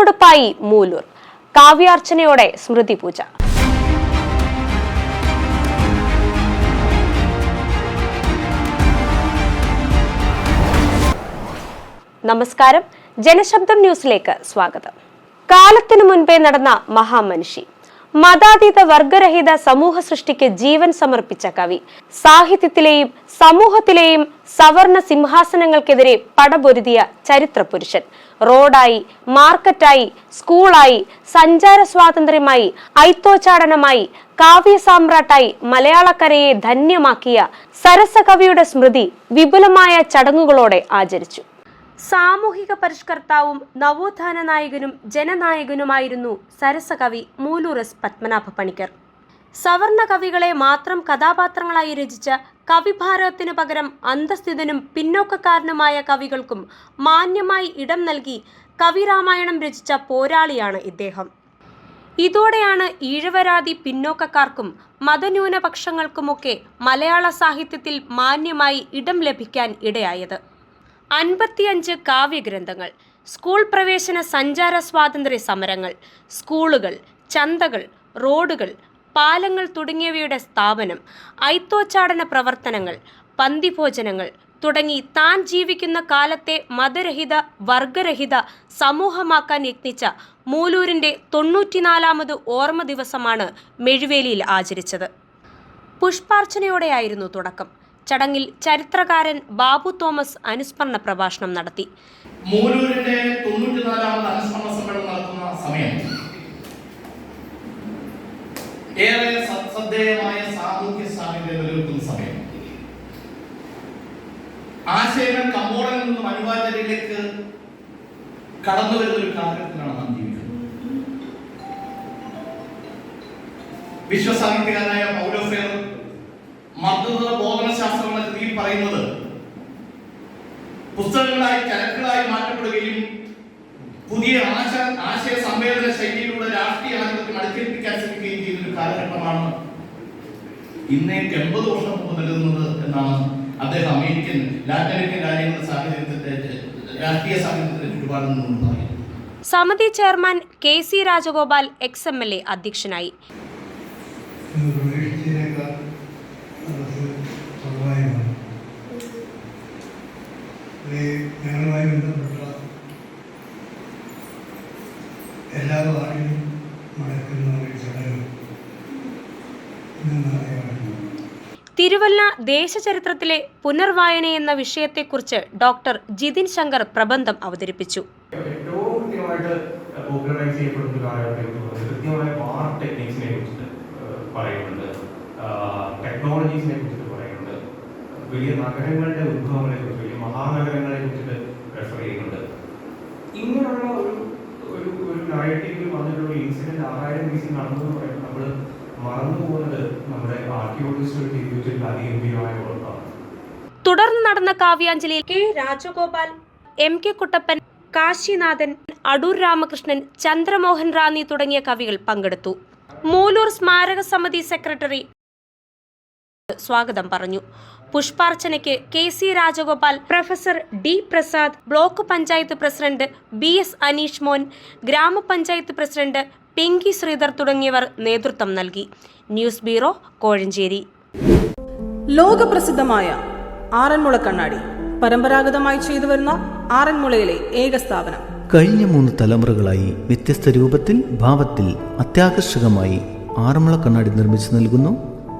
ഓണത്തുടുപ്പായി മൂലൂർ. കാവ്യാർച്ചനയോടെ സ്മൃതി പൂജ. നമസ്കാരം. ജനശബ്ദം ന്യൂസിലേക്ക് സ്വാഗതം. കാലത്തിനു മുൻപേ നടന്ന മഹാമനുഷി. മതാതീത വർഗരഹിത സമൂഹ സൃഷ്ടിക്ക് ജീവൻ സമർപ്പിച്ച കവി. സാഹിത്യത്തിലെയും സമൂഹത്തിലെയും സവർണ സിംഹാസനങ്ങൾക്കെതിരെ പടപൊരുതിയ ചരിത്ര പുരുഷൻ റോഡായി മാർക്കറ്റായി സ്കൂളായി സഞ്ചാര സ്വാതന്ത്ര്യമായി ഐത്തോച്ചാടനമായി കാവ്യ സാമ്രാട്ടായി മലയാളക്കരയെ ധന്യമാക്കിയ സരസകവിയുടെ സ്മൃതി വിപുലമായ ചടങ്ങുകളോടെ ആചരിച്ചു. സാമൂഹിക പരിഷ്കർത്താവും നവോത്ഥാന നായകനും ജനനായകനുമായിരുന്നു സരസകവി മൂലൂർ എസ് പത്മനാഭ പണിക്കർ. സവർണ കവികളെ മാത്രം കഥാപാത്രങ്ങളായി രചിച്ച കവിഭാരതത്തിനു പകരം അന്തസ്ഥിതനും പിന്നോക്കക്കാരനുമായ കവികൾക്കും മാന്യമായി ഇടം നൽകി കവിരാമായണം രചിച്ച പോരാളിയാണ് ഇദ്ദേഹം. ഇതോടെയാണ് ഈഴവരാതി പിന്നോക്കക്കാർക്കും മതന്യൂനപക്ഷങ്ങൾക്കുമൊക്കെ മലയാള സാഹിത്യത്തിൽ മാന്യമായി ഇടം ലഭിക്കാൻ ഇടയായത്. അൻപത്തിയഞ്ച് കാവ്യഗ്രന്ഥങ്ങൾ സ്കൂൾ പ്രവേശന സഞ്ചാര സ്വാതന്ത്ര്യ സമരങ്ങൾ സ്കൂളുകൾ ചന്തകൾ റോഡുകൾ പാലങ്ങൾ തുടങ്ങിയവയുടെ സ്ഥാപനം ഐത്തോച്ചാടന പ്രവർത്തനങ്ങൾ പന്തിഭോജനങ്ങൾ തുടങ്ങി താൻ ജീവിക്കുന്ന കാലത്തെ മതരഹിത വർഗരഹിത സമൂഹമാക്കാൻ യത്നിച്ച മൂലൂരിന്റെ തൊണ്ണൂറ്റിനാലാമത് ഓർമ്മ ദിവസമാണ് മെഴുവേലിയിൽ ആചരിച്ചത്. പുഷ്പാർച്ചനയോടെയായിരുന്നു തുടക്കം. ചടങ്ങിൽ ചരിത്രകാരൻ ബാബു തോമസ് അനുസ്മരണ പ്രഭാഷണം നടത്തി. മൂലൂരിന്റെ തൊണ്ണൂറ്റിനാലാമത് അനുസ്മരണ സമ്മേളനം നടത്തുന്ന സമയം ഏറെ സത്സദ്ദേയമായ സാമൂഹ്യ സാമ്യത നിലനിൽക്കുന്ന സമയം. ആശയങ്ങൾ കമ്പോളനിൽ നിന്നും അനിവാര്യതയിലേക്ക് കടന്നു വരുന്ന ഒരു കാലഘട്ടത്തിലാണ് നാം ജീവിക്കുന്നത്. വിശ്വസാഹിത്യകാരനായ പൗലോഫേർ മർദ്ദത കൃതിയിൽ പറയുന്നത്. പുസ്തകങ്ങളായി ചരക്കുകളായി മാറ്റപ്പെടുകയും പുതിയ ആശ ആശയ സംവേദന ശൈലിയിലൂടെ രാഷ്ട്രീയ ആധിപത്യം അടിച്ചേൽപ്പിക്കാൻ ശ്രമിക്കുകയും ചെയ്യുന്ന ഒരു കാലഘട്ടമാണ് ഇന്നേക്ക് എൺപത് വർഷം മുമ്പ് നിലനിന്നത് എന്നാണ് അദ്ദേഹം അമേരിക്കൻ ലാറ്റിൻ അമേരിക്കൻ രാജ്യങ്ങളുടെ സാഹചര്യത്തിന്റെ രാഷ്ട്രീയ സാഹചര്യത്തിന്റെ ചുറ്റുപാടിൽ നിന്നും പറയുന്നത്. സമിതി chairman K C Rajagopal ex M L A അധ്യക്ഷനായി. പ്രതീക്ഷിച്ചതിനേക്കാൾ ഞങ്ങളുമായി ബന്ധപ്പെട്ട എല്ലാ വാർഡിലും നടക്കുന്ന ഒരു ചടങ്ങ് തിരുവല്ല ദേശചരിത്രത്തിലെ പുനർവായന എന്ന വിഷയത്തെക്കുറിച്ച് ഡോക്ടർ ജിതിൻ ശങ്കർ പ്രബന്ധം അവതരിപ്പിച്ചു. ഏറ്റവും കൃത്യമായിട്ട് പോപ്പുലറൈസ് ചെയ്യപ്പെടുന്ന കൃത്യമായ വാർ ടെക്നിക്സിനെ കുറിച്ചിട്ട് പറയുന്നുണ്ട്. ടെക്നോളജീസിനെ കുറിച്ചിട്ട് പറയുന്നുണ്ട്. വലിയ നഗരങ്ങളുടെ ഉത്ഭവങ്ങളെ കുറിച്ച് മഹാനഗരങ്ങളെ കുറിച്ചിട്ട് റെഫർ ചെയ്യുന്നുണ്ട്. ഇങ്ങനെയുള്ള ഒരു ഒരു ഒരു നറേറ്റീവിൽ വന്നിട്ടുള്ള ഇൻസിഡന്റ് ആറായിരം ബി സി നടന്നു എന്ന് പറയുമ്പോൾ നമ്മൾ മറന്നു പോകുന്നത് നമ്മുടെ ആർക്കിയോളജിസ്റ്റുകൾ ചെയ്തു വെച്ചിട്ടുള്ള അതിഗംഭീരമായ ഉറപ്പാണ് തുടർന്ന് നടന്ന കാവ്യാഞ്ജലിയിൽ K Rajagopal M K Kuttappan Kashinathan Adoor Ramakrishnan Chandramohan Ranni തുടങ്ങിയ കവികൾ പങ്കെടുത്തു. മൂലൂർ സ്മാരക സമിതി സെക്രട്ടറി സ്വാഗതം പറഞ്ഞു. പുഷ്പാർച്ചനയ്ക്ക് K C Rajagopal professor D Prasad block panchayat president B S Aneesh Mon ഗ്രാമപഞ്ചായത്ത് പ്രസിഡന്റ് പിങ്കി ശ്രീധർ തുടങ്ങിയവർ നേതൃത്വം നൽകി. News bureau Kozhencherry. ലോകപ്രസിദ്ധമായ ആറന്മുള കണ്ണാടി. പരമ്പരാഗതമായി ചെയ്തു വരുന്ന ആറന്മുളയിലെ ഏക സ്ഥാപനം. കഴിഞ്ഞ മൂന്ന് തലമുറകളായി വ്യത്യസ്ത രൂപത്തിൽ ഭാവത്തിൽ അത്യാകർഷകമായി ആറന്മുള കണ്ണാടി നിർമ്മിച്ചു നൽകുന്നു.